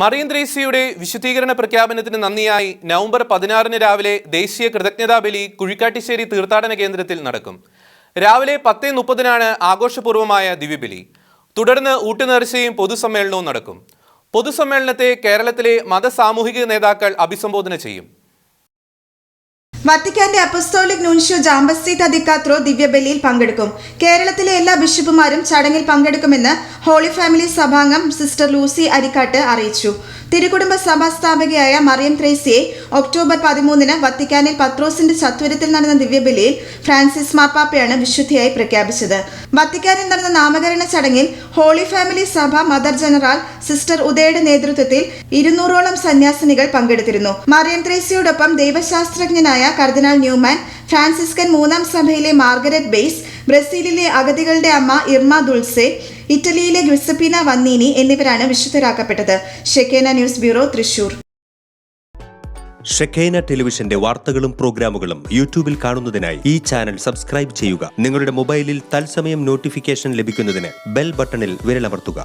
മറിയം ത്രേസ്യയുടെ വിശുദ്ധീകരണ പ്രഖ്യാപനത്തിന് നന്ദിയായി നവംബർ പതിനാറിന് രാവിലെ ദേശീയ കൃതജ്ഞതാ ബലി കുഴിക്കാട്ടിശ്ശേരി തീർത്ഥാടന കേന്ദ്രത്തിൽ നടക്കും. രാവിലെ പത്തേ മുപ്പതിനാണ് ആഘോഷപൂർവമായ ദിവ്യബലി. തുടർന്ന് ഊട്ടുനേർച്ചയും പൊതുസമ്മേളനവും നടക്കും. പൊതുസമ്മേളനത്തെ കേരളത്തിലെ മതസാമൂഹിക നേതാക്കൾ അഭിസംബോധന ചെയ്യും. വത്തിക്കാന്റെ അപ്പസ്തോലിക് നൂൻഷ്യോ ജാമ്പസ്തി തദിക്കാത്രോ ദിവ്യബലിയിൽ പങ്കെടുക്കും. കേരളത്തിലെ എല്ലാ ബിഷപ്പുമാരും ചടങ്ങിൽ പങ്കെടുക്കുമെന്ന് ഹോളി ഫാമിലി സഭാംഗം സിസ്റ്റർ ലൂസി അരിക്കാട്ട് അറിയിച്ചു. തിരുകുടുംബ സഭാ സ്ഥാപകയായ മറിയം ത്രേസ്യയെ ഒക്ടോബർ പതിമൂന്നിന് വത്തിക്കാനിൽ പത്രോസിന്റെ ചത്വരത്തിൽ നടന്ന ദിവ്യബലിയിൽ ഫ്രാൻസിസ് മാർപ്പാപ്പയാണ് വിശുദ്ധിയായി പ്രഖ്യാപിച്ചത്. വത്തിക്കാനിൽ നടന്ന നാമകരണ ചടങ്ങിൽ ഹോളി ഫാമിലി സഭ മദർ ജനറൽ സിസ്റ്റർ ഉദയയുടെ നേതൃത്വത്തിൽ ഇരുന്നൂറോളം സന്യാസിനികൾ പങ്കെടുത്തിരുന്നു. മറിയം ത്രേസ്യയോടൊപ്പം ദൈവശാസ്ത്രജ്ഞനായ കർദിനാൾ ന്യൂമാൻ ഫ്രാൻസിസ്കൻ മൂന്നാം സഭയിലെ മാർഗരറ്റ് ബെയ്സ് ബ്രസീലിലെ അഗതികളുടെ അമ്മ ഇർമ ദുൾസെ ഇറ്റലിയിലെ ഗ്വിസപ്പീന വന്നീനി എന്നിവരാണ് വിശുദ്ധരാക്കപ്പെട്ടത്. Shekinah news bureau Thrissur. Shekinah ടെലിവിഷന്റെ വാർത്തകളും പ്രോഗ്രാമുകളും യൂട്യൂബിൽ കാണുന്നതിനായി ഈ ചാനൽ സബ്സ്ക്രൈബ് ചെയ്യുക. നിങ്ങളുടെ മൊബൈലിൽ തത്സമയം നോട്ടിഫിക്കേഷൻ ലഭിക്കുന്നതിന് ബെൽ ബട്ടണിൽ വിരലമർത്തുക.